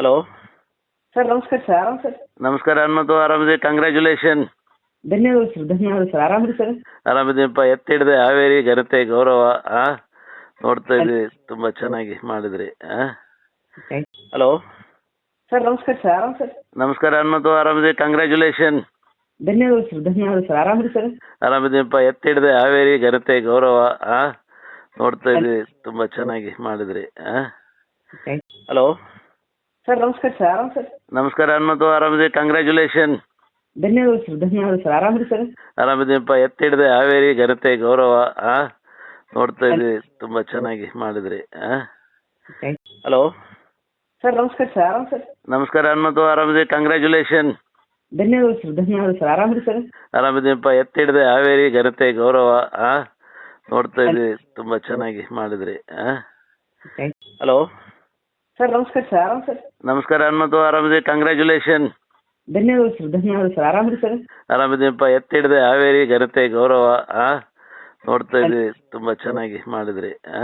Hello. Sir ನಮಸ್ಕಾರ sir. ಆರಾಮ್ sir? ನಮಸ್ಕಾರ ಹನುಮಂತು ಆರಾಮಿದೆ ಕಂಗ್ರ್ಯಾಚುಲೇಷನ್ ಧನ್ಯವಾದ ಸರ್ ಧನ್ಯವಾದ ಸರ್. ಆರಾಮ್ರಿ ಸರ್? ಆರಾಮಿದ್ದೀನಪ್ಪ ಎತ್ತಿಡಿದೆ ಹಾವೇರಿ ಘನತೆ ಗೌರವ ಆ? ನೋಡ್ತಾ ಇದ್ವಿ. ತುಂಬಾ ಚೆನ್ನಾಗಿ ಮಾಡಿದ್ರಿ ಆ? ಹಲೋ. ಸರ್ ನಮಸ್ಕಾರ ಸರ್. ಆರಾಮ್ ಸರ್? ನಮಸ್ಕಾರ ಹನುಮಂತು ಆರಾಮಿದೆ ಕಂಗ್ರ್ಯಾಚುಲೇಷನ್ ಧನ್ಯವಾದ ಸರ್ ಧನ್ಯವಾದ ಸರ್. ಆರಾಮ್ರಿ ಸರ್? ಆರಾಮಿದ್ದೀನಪ್ಪ ಎತ್ತಿಡಿದೆ ಹಾವೇರಿ ಘನತೆ ಗೌರವ ಆ? ನೋಡ್ತಾ ಇದ್ವಿ. ತುಂಬಾ ಚೆನ್ನಾಗಿ ಮಾಡಿದ್ರಿ ಆ? ಹಲೋ. ಸರ್ ನಮಸ್ಕಾರ ಸರ್. ಆರಾಮ್ ಸರ್? ನಮಸ್ಕಾರ ಹನುಮಂತು ಆರಾಮಿದೆ. ಕಂಗ್ರ್ಯಾಚುಲೇಷನ್ ಧನ್ಯವಾದ ಸರ್ ಧನ್ಯವಾದ ಸರ್. ಆರಾಮ್ರಿ ಸರ್? ಆರಾಮಿದ್ದೀನಪ್ಪ ಎತ್ತಿಡಿದೆ ಹಾವೇರಿ ಘನತೆ ಗೌರವ ಆ? ನೋಡ್ತಾ ಇದ್ವಿ. ತುಂಬಾ ಚೆನ್ನಾಗಿ ಮಾಡಿದ್ರಿ ಆ? ಹಲೋ ಸರ್ ನಮಸ್ಕಾರ ಸರ್. ಆರಾಮ್ ಸರ್? ನಮಸ್ಕಾರ ಹನುಮಂತು ಆರಾಮಿದೆ. ಕಂಗ್ರ್ಯಾಚುಲೇಷನ್ ಧನ್ಯವಾದ ಸರ್ ಧನ್ಯವಾದ ಸರ್. ಆರಾಮ್ರಿ ಸರ್? ಆರಾಮಿದ್ದೀನಪ್ಪ ಎತ್ತಿಡಿದೆ ಹಾವೇರಿ ಘನತೆ ಗೌರವ ಆ? ನೋಡ್ತಾ ಇದ್ವಿ. ತುಂಬಾ ಚೆನ್ನಾಗಿ ಮಾಡಿದ್ರಿ ಆ? ಹಲೋ ಸರ್ ನಮಸ್ಕಾರ ಸರ್. ಆರಾಮ್ ಸರ್? ನಮಸ್ಕಾರ ಹನುಮಂತು. ಆರಾಮಿದೆ ಕಂಗ್ರ್ಯಾಚುಲೇಷನ್ ಧನ್ಯವಾದ ಸರ್ ಧನ್ಯವಾದ ಸರ್. ಆರಾಮ್ರಿ ಸರ್? ಆರಾಮಿದ್ದೀನಪ್ಪ ಎತ್ತಿಡಿದೆ ಹಾವೇರಿ ಘನತೆ ಗೌರವ ಆ? ನೋಡ್ತಾ ಇದ್ವಿ ತುಂಬಾ ಚೆನ್ನಾಗಿ ಮಾಡಿದ್ರಿ ಆ?